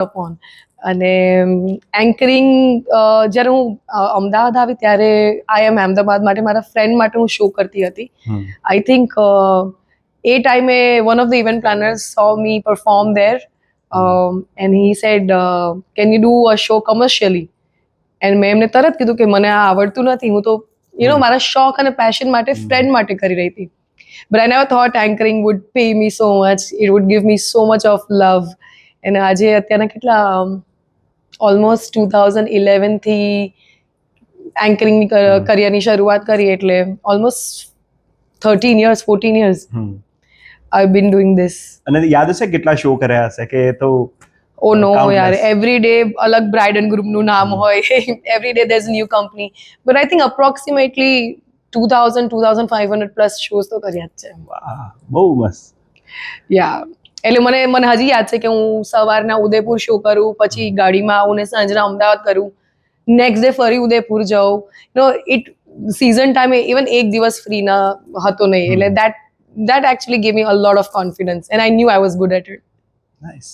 Upon અને anchoring જ્યારે હું અમદાવાદ આવી ત્યારે આઈ એમ અહેમદાબાદ માટે મારા ફ્રેન્ડ માટે હું શો કરતી હતી. આઈ થિંક એ ટાઈમે one of the event planners saw me perform there and he said can you do a show commercially and મેં એમને તરત કીધું કે મને આ આવડતું નથી. હું તો યુ નો મારા શોખ અને પેશન માટે ફ્રેન્ડ માટે કરી રહી હતી. But I never thought anchoring would pay me so much it would give me so much of love અને આજે અત્યારના કેટલા ઓલમોસ્ટ ટુ થાઉઝન્ડ ઇલેવનથી એન્કરિંગની કરિયરની શરૂઆત કરી એટલે almost thirteen years fourteen years I been doing this અને યાદ હશે કેટલા શો કર્યા હશે કે તો ઓ નો યાર એવરી ડે અલગ બ્રાઇડ એન્ડ ગ્રુપનું નામ હોય. Every day there new company but I think approximately two thousand two thousand five hundred plus shows તો કર્યા જ છે. વાહ બહુ મસ્ત. યા એટલે મને મને હજી યાદ છે કે હું સવારના ઉદયપુર શો કરું પછી ગાડીમાં આવું ને સાંજના અમદાવાદ કરું. નેક્સ્ટ ડે ફરી ઉદયપુર જાઉં. નો ઇટ સીઝન ટાઈમે ઇવન એક દિવસ ફ્રી ના હતો નહીં. એટલે that that actually gave me a lot of confidence and I knew I was good at it nice